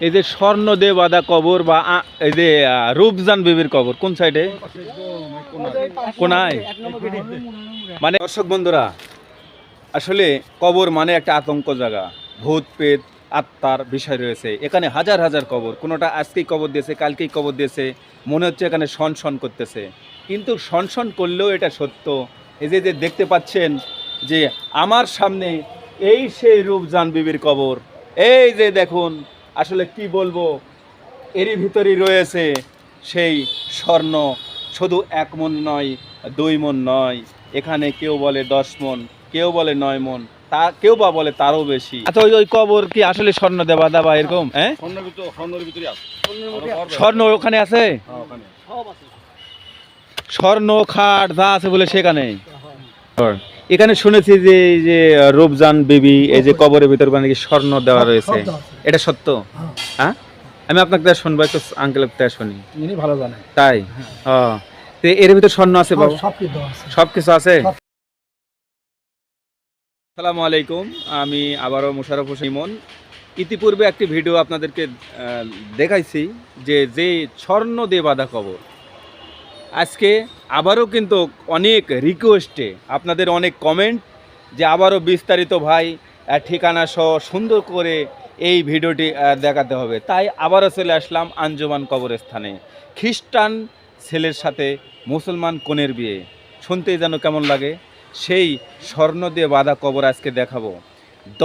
এই যে স্বর্ণ দে বাঁধা কবর বা এই যে রূপজান বিবির কবর, কোন সাইডে কোনায়? মানে দর্শক বন্ধুরা, আসলে কবর মানে একটা আতঙ্ক জায়গা। ভূত পেত আত্মার বিষয় রয়েছে। এখানে হাজার হাজার কবর। কোনোটা আজকেই কবর দিয়েছে, কালকেই কবর দিয়েছে। মনে হচ্ছে এখানে শন করতেছে। কিন্তু শন করলেও এটা সত্য। এই যে যে দেখতে পাচ্ছেন যে, আমার সামনে এই সেই রূপজান বিবির কবর। এই যে দেখুন আসলে কি বলব? এরই ভিতরেই রয়েছে সেই স্বর্ণ। শুধু এক মন নয় দুই মন নয় এখানে কেউ বলে দশ মন কেউ বলে নয় মন তা কেউ বা বলে তারও বেশি। আচ্ছা ওই ওই কবর কি আসলে স্বর্ণ দেবা দাবা এরকম হ্যাঁ? আছে। স্বর্ণ ওখানে আছে? হ্যাঁ, ওখানে স্বর্ণ খাট যা আছে বলে সেখানে। এখানে শুনেছি যে এই যে রূপজান বিবি এই যে কবরের ভিতর মানে কি স্বর্ণ দেওয়া রয়েছে। এটা সত্য? হ্যাঁ। আমি আপনাকে তা শুনব একটু আঙ্কেল তা শুনি। ভালো জানে তাই? ও। তো এর ভিতর স্বর্ণ আছে বাবু? সব কিছু আছে। আসসালামু আলাইকুম আমি আবারও মুশারফ হোসেন ইতিপূর্বে একটি ভিডিও আপনাদেরকে দেখাইছি যে যে স্বর্ণ দিয়ে বাঁধা কবর আজকে আবারও কিন্তু অনেক রিকোয়েস্টে আপনাদের অনেক কমেন্ট যে আবারও বিস্তারিত ভাই ঠিকানা সহ সুন্দর করে এই ভিডিওটি দেখাতে হবে। তাই আবারও চলে আসলাম আঞ্জুমান কবরস্থানে। খ্রিস্টান ছেলের সাথে মুসলমান কনের বিয়ে। শুনতেই যেন কেমন লাগে? সেই স্বর্ণ দিয়ে বাঁধা কবর আজকে দেখাবো।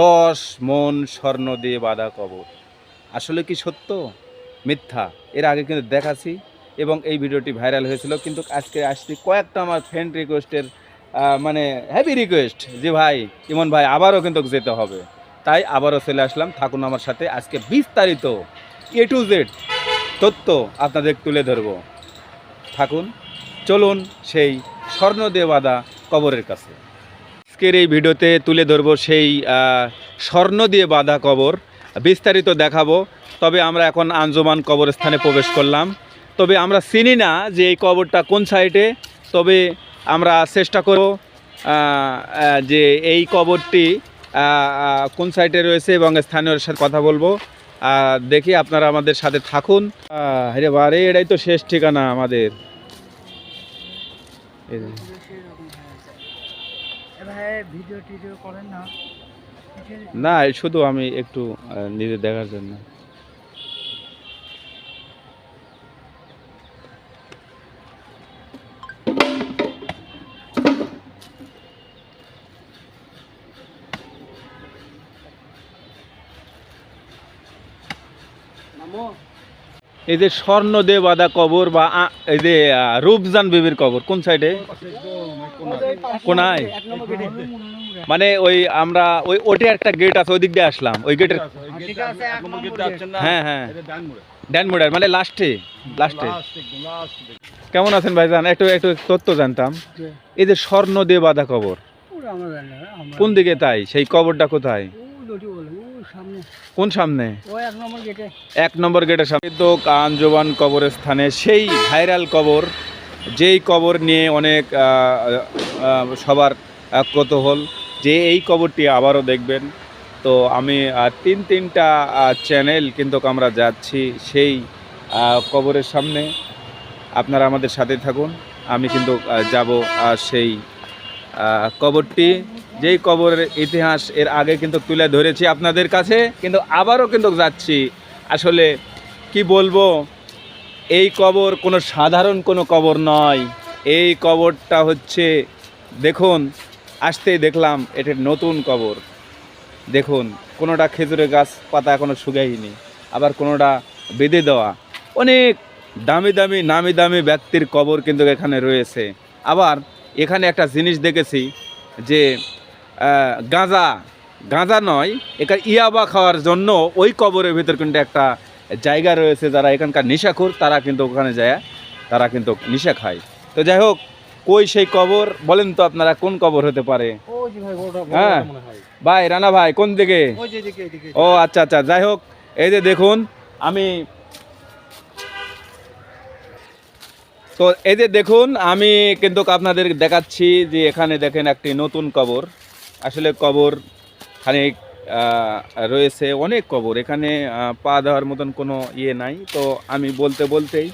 দশ মন স্বর্ণ দিয়ে বাঁধা কবর। আসলে কি সত্য? মিথ্যা। এর আগে কিন্তু দেখাছি। এবং এই ভিডিওটি ভাইরাল হয়েছিল। কিন্তু আজকে আসছি কয়েকটা আমার ফ্রেন্ড রিকোয়েস্টের মানে হ্যাপি রিকোয়েস্ট যে ভাই, ইমন ভাই, আবারও কিন্তু যেতে হবে। তাই আবারও চলে আসলাম। থাকুন আমার সাথে। আজকে বিস্তারিত এ টু জেড তথ্য আপনাদের তুলে ধরবো। থাকুন, চলুন সেই স্বর্ণ দিয়ে বাঁধা কবরের কাছে। আজকের এই ভিডিওতে তুলে ধরবো সেই স্বর্ণ দিয়ে বাঁধা কবর। বিস্তারিত দেখাবো। তবে আমরা এখন আঞ্জমান কবরস্থানে প্রবেশ করলাম। তবে আমরা চিনি না যে এই কবরটা কোন সাইডে। তবে আমরা চেষ্টা করব যে এই কবরটি কোন সাইডে রয়েছে এবং স্থানীয়র সাথে কথা বলব। দেখি আপনারা আমাদের সাথে থাকুন। আহ, রে বারে এটাই তো শেষ ঠিকানা আমাদের। না শুধু আমি একটু নিজে দেখার জন্য। এই যে স্বর্ণ দে বাঁধা কবর বা এই যে রূপজান বিবির কবর কোন সাইডে কোনায়? মানে ওই আমরা ওই ওটে একটা গেট আছে ওই দিক দিয়ে আসলাম ওই গেটের হ্যাঁ হ্যাঁ। এটা ডান মোড়ে ড্যানমোডার মানে লাস্টে লাস্টে কেমন আছেন ভাইজান? একটু একটু তথ্য জানতাম। এই যে স্বর্ণ দিয়ে বাঁধা কবর জানি কোন দিকে তাই? সেই কবরটা কোথায়? কোন সামনে? এক নম্বর এক নম্বর গেটের সামনে। তো কাঞ্জবান কবরস্থানে সেই ভাইরাল কবর যেই কবর নিয়ে অনেক সবার কৌতূহল যে এই কবরটি আবারও দেখবেন। তো আমি তিন তিনটা চ্যানেল কিন্তু আমরা যাচ্ছি সেই কবরের সামনে। আপনারা আমাদের সাথে থাকুন। আমি কিন্তু যাব সেই কবরটি। যেই কবরের ইতিহাস এর আগে কিন্তু তুলে ধরেছি আপনাদের কাছে, কিন্তু আবারও কিন্তু যাচ্ছি। আসলে কি বলব, এই কবর কোনো সাধারণ কোনো কবর নয়। এই কবরটা হচ্ছে, দেখুন, আসতেই দেখলাম এটা নতুন কবর। দেখুন, কোনোটা খেজুরের গাছ পাতা এখনও শুকায়নি, আবার কোনোটা বেঁধে দেওয়া। অনেক দামি দামি, নামি দামি ব্যক্তির কবর কিন্তু এখানে রয়েছে। আবার এখানে একটা জিনিস দেখেছি যে গাঁজা। গাঁজা নয় এখানে ইয়াবা খাওয়ার জন্য ওই কবরের ভিতর কিন্তু একটা জায়গা রয়েছে যারা এখানকার নেশাখোর, তারা কিন্তু ওখানে যায়, তারা কিন্তু নেশা খায়। তো যাই হোক, কই সেই কবর? বলেন তো আপনারা, কোন কবর হতে পারে? হ্যাঁ। ভাই, রানা ভাই, কোন দিকে? ও আচ্ছা আচ্ছা যাই হোক, এই যে দেখুন, আমি তো এই যে দেখুন, আমি কিন্তু আপনাদের দেখাচ্ছি যে এখানে দেখেন একটি নতুন কবর। আসলে কবর খানিক রয়েছে, অনেক কবর। এখানে পা দেওয়ার মতন কোনো ইয়ে নাই। তো আমি বলতে বলতেই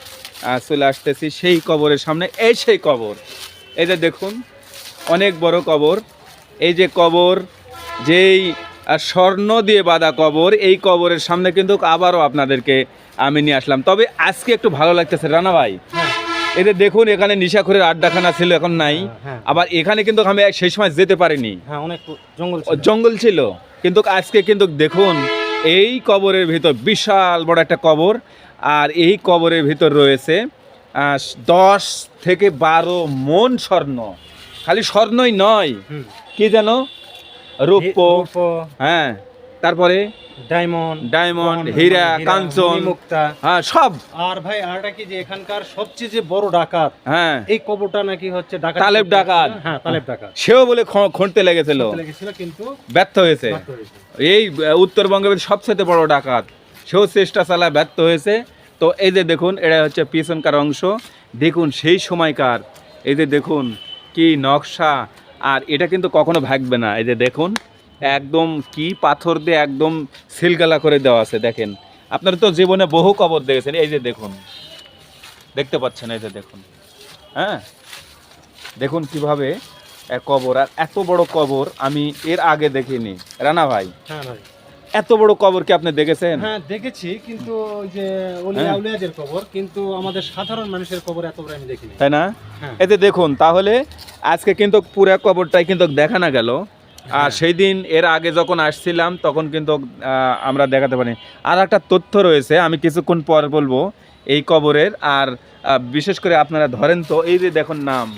চলে আসতেছি সেই কবরের সামনে। এই সেই কবর, এই যে দেখুন, অনেক বড় কবর। এই যে কবর, যেই স্বর্ণ দিয়ে বাঁধা কবর, এই কবরের সামনে কিন্তু আবারও আপনাদেরকে আমি নিয়ে আসলাম। তবে আজকে একটু ভালো লাগতেছে। রানা ভাই হ্যাঁ। এতে দেখুন এখানে নিশাখরের আড্ডাখানা ছিল এখন নাই। হ্যাঁ আবার এখানে কিন্তু আমি সেই সময় যেতে পারিনি। হ্যাঁ অনেক জঙ্গল জঙ্গল ছিল। কিন্তু আজকে কিন্তু দেখুন এই কবরের ভিতর বিশাল বড় একটা কবর আর এই কবরের ভিতর রয়েছে দশ থেকে বারো মন স্বর্ণ। খালি স্বর্ণই নয়। কি যেন? রূপ্য। হ্যাঁ। তারপরে ডায়মন্ড ডায়মন্ড হীরা কাঞ্চন মুক্তা হ্যাঁ সব। আর ভাই আরটা কি যে এখানকার সবচেয়ে যে বড় ডাকাত হ্যাঁ। এই কবরটা নাকি হচ্ছে ডাকাত তালেব ডাকাত। হ্যাঁ তালেব ডাকাত। সেও বলে খুঁড়তে লেগেছিল। লেগেছিল কিন্তু ব্যর্থ হয়েছে। এই উত্তরবঙ্গের সবচেয়ে বড় ডাকাত সেও চেষ্টা চালায় ব্যর্থ হয়েছে। তো এই যে দেখুন এটা হচ্ছে পিছনকার অংশ। দেখুন সেই সময়কার এই যে দেখুন কি নকশা। আর এটা কিন্তু কখনো ভাগবে না। এই যে দেখুন একদম কি পাথর দিয়ে একদম সিলগালা করে দেওয়া আছে দেখেন। আপনারা তো জীবনে বহু কবর দেখেছেন এই যে দেখুন। দেখতে পাচ্ছেন এই যে দেখুন। হ্যাঁ? দেখুন কীভাবে এক কবর আর এত বড় কবর আমি এর আগে দেখিনি। রানা ভাই? হ্যাঁ ভাই। এত বড় কবর কি আপনি দেখেছেন? হ্যাঁ দেখেছি কিন্তু ওই যে ওলি হ্যাঁ। আউলিয়াদের কবর কিন্তু আমাদের সাধারণ মানুষের কবর এত বড় আমি দেখিনি। তাই না? হ্যাঁ। এতে দেখুন তাহলে আজকে কিন্তু পুরো কবরটাই কিন্তু দেখানো গেল। আর। সেই দিন এর আগে যখন আসছিলাম তখন কিন্তু আমরা দেখাতে পারি আর একটা তথ্য রয়েছে আমি কিছুক্ষণ পর বলব এই কবরের আর বিশেষ করে আপনারা ধরেন তো এই যে দেখুন নাম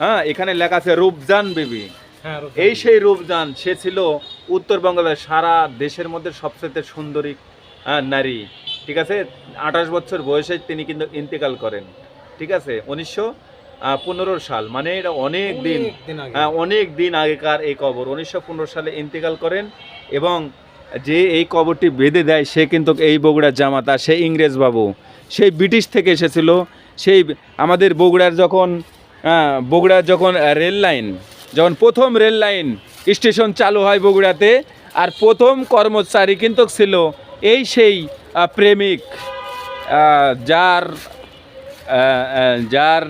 হ্যাঁ এখানে লেখা আছে রূপজান বিবি। হ্যাঁ এই সেই রূপজান সে ছিল উত্তরবঙ্গের সারা দেশের মধ্যে সবচেয়ে সুন্দরী নারী ঠিক আছে? আঠাশ বছর বয়সে তিনি কিন্তু ইন্তেকাল করেন ঠিক আছে? উনিশশো পনেরো সাল মানে এটা অনেক দিন অনেক দিন হ্যাঁ, অনেক দিন আগেকার এই কবর। উনিশশো পনেরো সালে ইন্তেকাল করেন এবং যে এই কবরটি বেঁধে দেয় সে কিন্তু এই বগুড়ার জামাতা সে ইংরেজ বাবু। সেই ব্রিটিশ থেকে এসেছিল। সেই আমাদের বগুড়ার যখন বগুড়ার যখন রেল লাইন যখন প্রথম রেল লাইন স্টেশন চালু হয় বগুড়াতে আর প্রথম কর্মচারী কিন্তু ছিল এই সেই প্রেমিক যার যার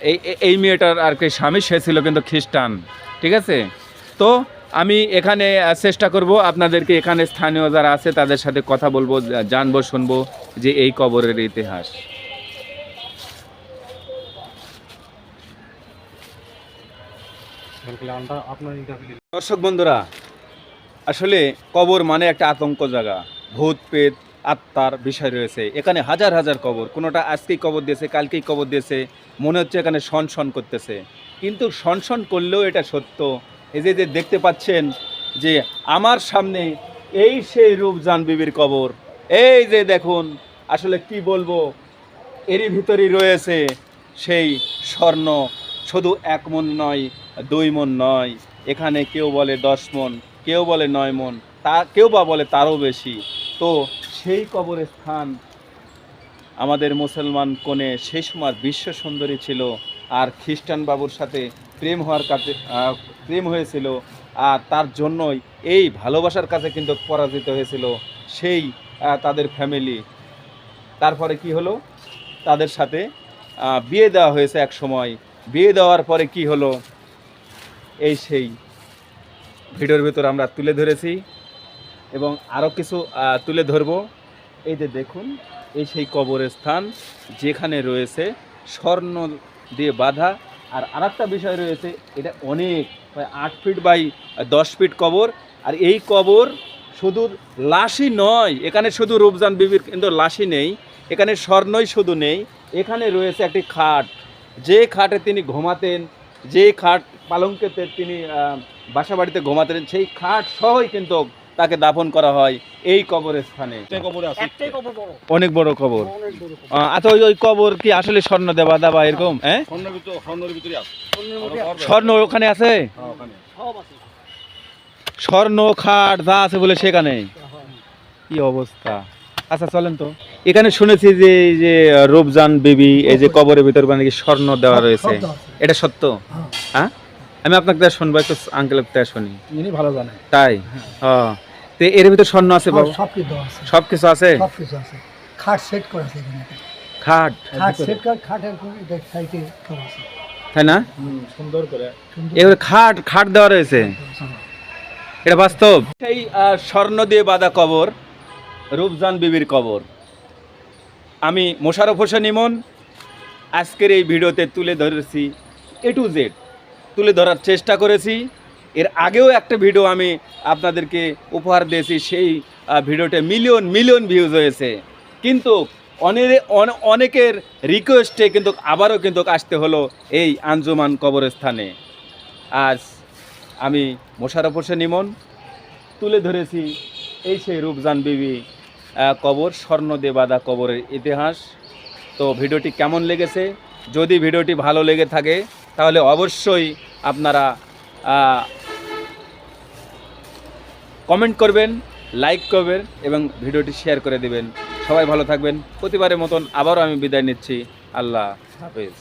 এই এই- মেয়েটার আর কি স্বামী, সে ছিল কিন্তু খ্রিস্টান, ঠিক আছে? তো আমি এখানে চেষ্টা করব আপনাদেরকে এখানে স্থানীয় যারা আছে তাদের সাথে কথা বলব জানব, শুনব যে এই কবরের ইতিহাস। দর্শক বন্ধুরা, আসলে কবর মানে একটা আতঙ্ক জায়গা, ভূত পেত আত্মার বিষয় রয়েছে। এখানে হাজার হাজার কবর। কোনোটা আজকেই কবর দিয়েছে, কালকেই কবর দিয়েছে। মনে হচ্ছে এখানে শন করতেছে। কিন্তু শন করলেও এটা সত্য। এই যে যে দেখতে পাচ্ছেন যে, আমার সামনে এই সেই রূপজান বিবির কবর। এই যে দেখুন, আসলে কি বলব? এরই ভিতরেই রয়েছে সেই স্বর্ণ। শুধু এক মন নয়, দুই মন নয়। এখানে কেউ বলে দশ মন, কেউ বলে নয় মন। তা, কেউ বা বলে তারও বেশি। তো সেই কবরের স্থান আমাদের মুসলমান কোণে সেই সময় বিশ্ব সুন্দরী ছিল আর খ্রিস্টান বাবুর সাথে প্রেম হওয়ার কাছে প্রেম হয়েছিল আর তার জন্যই এই ভালোবাসার কাছে কিন্তু পরাজিত হয়েছিল সেই তাদের ফ্যামিলি তারপরে কি হলো? তাদের সাথে বিয়ে দেওয়া হয়েছে এক সময়। বিয়ে দেওয়ার পরে কি হলো? এই সেই। ভিডিওর ভেতর আমরা তুলে ধরেছি। এবং আরও কিছু তুলে ধরব। এই যে দেখুন এই সেই কবরের স্থান যেখানে রয়েছে স্বর্ণ দিয়ে বাঁধা। আর আরেকটা বিষয় রয়েছে এটা অনেক প্রায় আট ফিট বাই দশ ফিট কবর। আর এই কবর শুধু লাশই নয় এখানে শুধু রূপজান বিবির কিন্তু লাশই নেই এখানে স্বর্ণই শুধু নেই এখানে রয়েছে একটি খাট। যে খাটে তিনি ঘুমাতেন যে খাট পালঙ্কেতে তিনি আহ, বাসা বাড়িতে ঘুমাতেন সেই খাট সহই কিন্তু তাকে দাফন করা হয় এই কবরের স্থানে। একটাই কবরে আছে। একটাই কবর বড়। অনেক বড় কবর। আচ্ছা ওই ওই কবর কি আসলে স্বর্ণ দেবা দাবা এরকম? হ্যাঁ? স্বর্ণ ওখানে আছে? হ্যাঁ, ওখানে। সব আছে। স্বর্ণ খাট যা আছে বলে সেখানে? হ্যাঁ। কি অবস্থা? আচ্ছা চলেন তো। এখানে শুনেছি যে এই যে রূপজান বিবি এই যে কবরের ভিতর মানে কি স্বর্ণ দেওয়া রয়েছে। এটা সত্য? হ্যাঁ। হ্যাঁ আমি আপনাকে তাই শুনব একটু আঙ্কেল তাই শুনি। ইনি ভালো জানে। তাই? ও তো এর ভিতরে স্বর্ণ আছে বাবু? সব কিছু আছে। সব কিছু আছে? সব কিছু আছে। খাট সেট করা আছে এখানে। খাট? খাট সেট করা খাটের সাইডে আছে। তাই না? সুন্দর করে। এবারে খাট খাট দেওয়া রয়েছে। এটা বাস্তব? সেই স্বর্ণ দিয়ে বাঁধা কবর রূপজান বিবির কবর। আমি মোশারফ হোসেন ইমন আজকের এই ভিডিওতে তুলে ধরেছি এ টু জেড তুলে ধরার চেষ্টা করেছি। এর আগেও একটা ভিডিও আমি আপনাদেরকে উপহার দিয়েছি, সেই ভিডিওতে মিলিয়ন মিলিয়ন ভিউজ হয়েছে। কিন্তু অনেকের রিকোয়েস্টে কিন্তু আবারও কিন্তু আসতে হলো এই আঞ্জুমান কবরস্থানে। আজ আমি মোশারফ হোসেন ইমন, তুলে ধরেছি এই সেই রূপজান বিবি কবর, স্বর্ণ দেবাদা কবরের ইতিহাস। তো ভিডিওটি কেমন লেগেছে? যদি ভিডিওটি ভালো লেগে থাকে তাহলে অবশ্যই আপনারা কমেন্ট করবেন লাইক করবেন এবং ভিডিওটি শেয়ার করে দেবেন। সবাই ভালো থাকবেন। প্রতিবারের মতন আবারও আমি বিদায় নিচ্ছি। আল্লাহ হাফেজ।